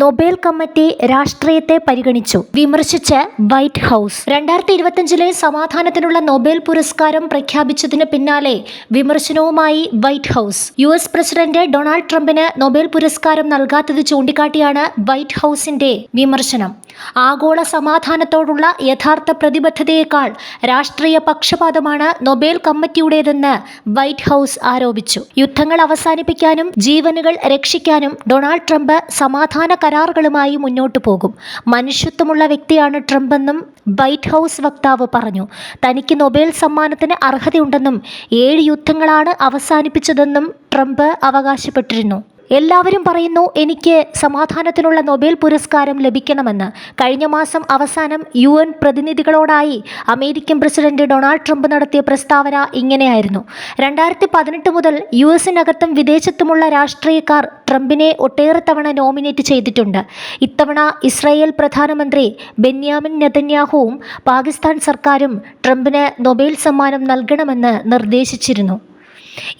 Nobel committee രാഷ്ട്രീയത്തെ പരിഗണിച്ചു. വിമർശിച്ച് വൈറ്റ് ഹൗസ്. രണ്ടായിരത്തി ഇരുപത്തിയഞ്ചിലെ സമാധാനത്തിനുള്ള നൊബേൽ പുരസ്കാരം പ്രഖ്യാപിച്ചതിന് പിന്നാലെ വിമർശനവുമായി White House. U S president Donald ട്രംപിന് നൊബേൽ പുരസ്കാരം നൽകാത്തത് ചൂണ്ടിക്കാട്ടിയാണ് വൈറ്റ് ഹൗസിന്റെ വിമർശനം. ആഗോള സമാധാനത്തോടുള്ള യഥാർത്ഥ പ്രതിബദ്ധതയേക്കാൾ രാഷ്ട്രീയ പക്ഷപാതമാണ് നൊബേൽ കമ്മിറ്റിയുടേതെന്ന് വൈറ്റ് ഹൗസ് ആരോപിച്ചു. യുദ്ധങ്ങൾ അവസാനിപ്പിക്കാനും ജീവനുകൾ രക്ഷിക്കാനും ഡൊണാൾഡ് ട്രംപ് സമാധാന കരാറുകളുമായി മുന്നോട്ടു പോകും. മനുഷ്യത്വമുള്ള വ്യക്തിയാണ് ട്രംപെന്നും വൈറ്റ് ഹൗസ് വക്താവ് പറഞ്ഞു. തനിക്ക് നൊബേൽ സമ്മാനത്തിന് അർഹതയുണ്ടെന്നും ഏഴ് യുദ്ധങ്ങളാണ് അവസാനിപ്പിച്ചതെന്നും ട്രംപ് അവകാശപ്പെട്ടിരുന്നു. എല്ലാവരും പറയുന്നു എനിക്ക് സമാധാനത്തിനുള്ള നൊബേൽ പുരസ്കാരം ലഭിക്കണമെന്ന്. കഴിഞ്ഞ മാസം അവസാനം യു എൻ പ്രതിനിധികളോടായി അമേരിക്കൻ പ്രസിഡന്റ് ഡൊണാൾഡ് ട്രംപ് നടത്തിയ പ്രസ്താവന ഇങ്ങനെയായിരുന്നു. രണ്ടായിരത്തി പതിനെട്ട് മുതൽ യു എസിനകത്തും വിദേശത്തുമുള്ള രാഷ്ട്രീയക്കാർ ട്രംപിനെ ഒട്ടേറെ തവണ നോമിനേറ്റ് ചെയ്തിട്ടുണ്ട്. ഇത്തവണ ഇസ്രായേൽ പ്രധാനമന്ത്രി ബെന്യാമിൻ നെതന്യാഹുവും പാകിസ്ഥാൻ സർക്കാരും ട്രംപിന് നൊബേൽ സമ്മാനം നൽകണമെന്ന് നിർദ്ദേശിച്ചിരുന്നു.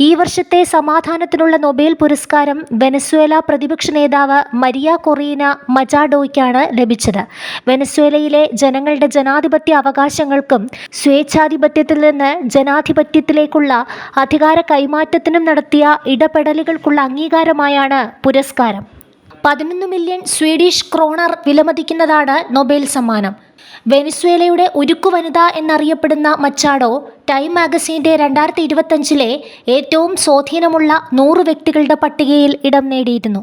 ഈ വർഷത്തെ സമാധാനത്തിനുള്ള നൊബേൽ പുരസ്കാരം വെനസ്വേല പ്രതിപക്ഷ നേതാവ് മരിയ കൊറീന മജാഡോയ്ക്കാണ് ലഭിച്ചത്. വെനസ്വേലയിലെ ജനങ്ങളുടെ ജനാധിപത്യ അവകാശങ്ങൾക്കും സ്വേച്ഛാധിപത്യത്തിൽ നിന്ന് ജനാധിപത്യത്തിലേക്കുള്ള അധികാര കൈമാറ്റത്തിനും നടത്തിയ ഇടപെടലുകൾക്കുള്ള അംഗീകാരമായാണ് പുരസ്കാരം. പതിനൊന്ന് മില്യൺ സ്വീഡിഷ് ക്രോണർ വിലമതിക്കുന്നതാണ് നൊബേൽ സമ്മാനം. വെനിസ്വേലയുടെ ഉരുക്കു വനിത എന്നറിയപ്പെടുന്ന മച്ചാഡോ ടൈം മാഗസീന്റെ രണ്ടായിരത്തി ഇരുപത്തഞ്ചിലെ ഏറ്റവും സ്വാധീനമുള്ള നൂറ് വ്യക്തികളുടെ പട്ടികയിൽ ഇടം നേടിയിരുന്നു.